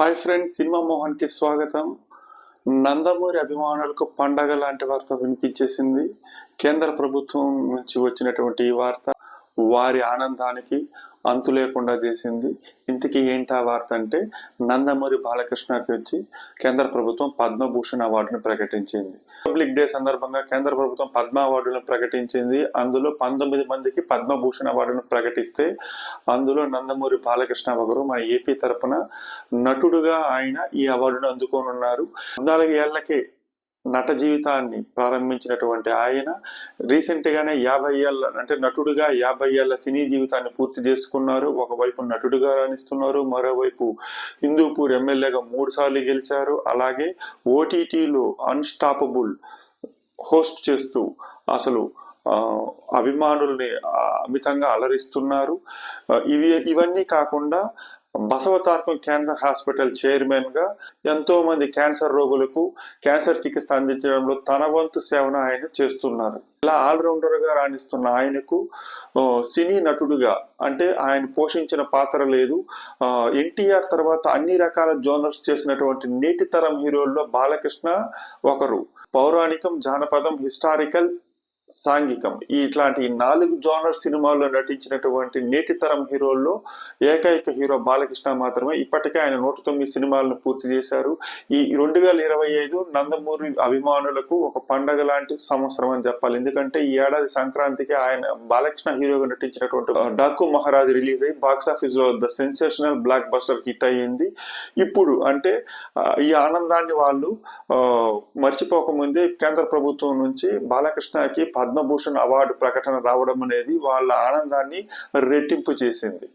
Hi friends cinema మోహన్కి స్వాగతం. నందమూరి అభిమానులకు పండగ లాంటి వార్త వినిపించేసింది. కేంద్ర ప్రభుత్వం నుంచి వచ్చినటువంటి ఈ వార్త వారి ఆనందానికి అంతు లేకుండా చేసింది. ఇంతకీ ఏంటి ఆ వార్త అంటే నందమూరి బాలకృష్ణకి వచ్చి కేంద్ర ప్రభుత్వం పద్మభూషణ్ అవార్డును ప్రకటించింది. రిపబ్లిక్ డే సందర్భంగా కేంద్ర ప్రభుత్వం పద్మ అవార్డులను ప్రకటించింది. అందులో పంతొమ్మిది మందికి పద్మభూషణ్ అవార్డును ప్రకటిస్తే అందులో నందమూరి బాలకృష్ణ ఒకరు మన ఏపీ తరపున నటుడుగా ఆయన ఈ అవార్డును అందుకోనున్నారు. పద్నాలుగు ఏళ్ళకే నట జీవితాన్ని ప్రారంభించినటువంటి ఆయన రీసెంట్గానే యాభై ఏళ్ళ అంటే నటుడుగా యాభై ఏళ్ళ సినీ జీవితాన్ని పూర్తి చేసుకున్నారు. ఒకవైపు నటుడుగా రాణిస్తున్నారు మరోవైపు హిందూపూర్ ఎమ్మెల్యేగా మూడు సార్లు గెలిచారు. అలాగే ఓటీటీలో అన్స్టాపబుల్ హోస్ట్ చేస్తూ అసలు అభిమానుల్ని అమితంగా అలరిస్తున్నారు. ఇవి ఇవన్నీ కాకుండా బసవతార్కం క్యాన్సర్ హాస్పిటల్ చైర్మన్గా ఎంతో మంది క్యాన్సర్ రోగులకు క్యాన్సర్ చికిత్స అందించడంలో తన వంతు సేవను ఆయన చేస్తున్నారు. ఇలా ఆల్రౌండర్గా రాణిస్తున్న ఆయనకు సినీ నటుడుగా అంటే ఆయన పోషించిన పాత్ర లేదు. ఎన్టీఆర్ తర్వాత అన్ని రకాల జోనర్స్ చేసినటువంటి నేటి తరం హీరోల్లో బాలకృష్ణ ఒకరు. పౌరాణికం జానపదం హిస్టారికల్ సాంఘికం. ఇట్లాంటి నాలుగు జోనర్ సినిమాల్లో నటించినటువంటి నేటి తరం హీరోల్లో ఏకైక హీరో బాలకృష్ణ మాత్రమే. ఇప్పటికే ఆయన నూట తొమ్మిది సినిమాలను పూర్తి చేశారు. ఈ రెండు వేల ఇరవై ఐదు నందమూరి అభిమానులకు ఒక పండగ లాంటి సంవత్సరం అని చెప్పాలి. ఎందుకంటే ఈ ఏడాది సంక్రాంతికి ఆయన బాలకృష్ణ హీరోగా నటించినటువంటి డాకు మహారాజ్ రిలీజ్ అయ్యి బాక్స్ ఆఫీస్లో the sensational blockbuster hit అయ్యింది. ఇప్పుడు అంటే ఈ ఆనందాన్ని వాళ్ళు మర్చిపోకముందే కేంద్ర ప్రభుత్వం నుంచి బాలకృష్ణకి పద్మభూషణ్ అవార్డు ప్రకటన రావడం అనేది వాళ్ళ ఆనందాన్ని రెట్టింపు చేసింది.